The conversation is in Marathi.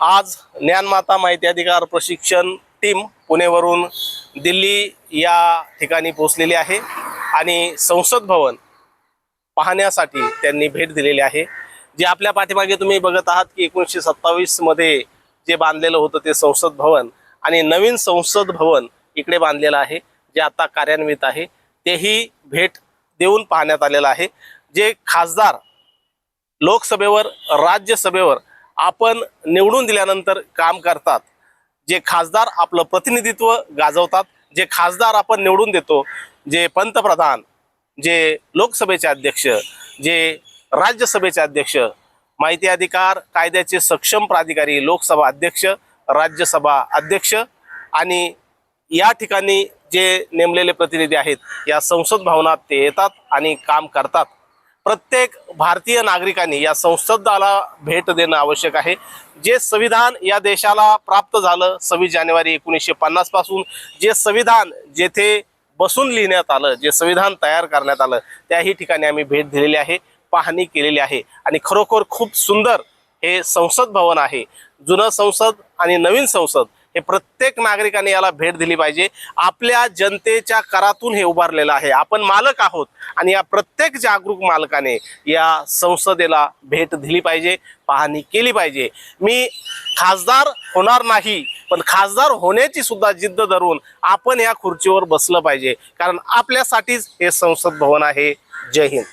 आज ज्ञानमाता माहिती अधिकार प्रशिक्षण टीम पुणेवरून दिल्ली या ठिकाणी पोहोचलेली आहे आणि संसद भवन पाहण्यासाठी त्यांनी भेट दिलेली आहे. जे आपल्या पाठीमागे तुम्ही बघत आहात की एकोणीसशे सत्तावीसमध्ये जे बांधलेलं होतं ते संसद भवन आणि नवीन संसद भवन इकडे बांधलेलं आहे जे आता कार्यान्वित आहे तेही भेट देऊन पाहण्यात आलेलं आहे. जे खासदार लोकसभेवर राज्यसभेवर आपण निवडून दिल्यानंतर काम करतात जे खासदार आपलं प्रतिनिधित्व गाजवतात जे खासदार आपण निवडून देतो जे पंतप्रधान जे लोकसभेचे अध्यक्ष जे राज्यसभेचे अध्यक्ष माहिती अधिकार कायद्याचे सक्षम प्राधिकारी लोकसभा अध्यक्ष राज्यसभा अध्यक्ष आणि या ठिकाणी जे नेमलेले प्रतिनिधी आहेत या संसद भवनात ते येतात आणि काम करतात. प्रत्येक भारतीय नागरिकांनी या संसदाला भेट देणं आवश्यक आहे. जे संविधान या देशाला प्राप्त झालं सव्वीस जानेवारी एकोणीसशे पन्नासपासून जे संविधान जेथे बसून लिहिण्यात आलं जे संविधान तयार करण्यात आलं त्याही ठिकाणी आम्ही भेट दिलेली आहे पाहणी केलेली आहे. आणि खरोखर खूप सुंदर हे संसद भवन आहे. जुनं संसद आणि नवीन संसद हे प्रत्येक नागरिकाने याला भेट दिली पाहिजे. आपल्या जनतेच्या करातून हे उभारलेलं आहे. आपण मालक आहोत आणि या प्रत्येक जागरूक मालकाने या संसदेला भेट दिली पाहिजे पाहणी केली पाहिजे. मी खासदार होणार नाही पण खासदार होण्याची सुद्धा जिद्द धरून आपण या खुर्चीवर बसलं पाहिजे. कारण आपल्यासाठीच हे संसद भवन आहे. जय हिंद.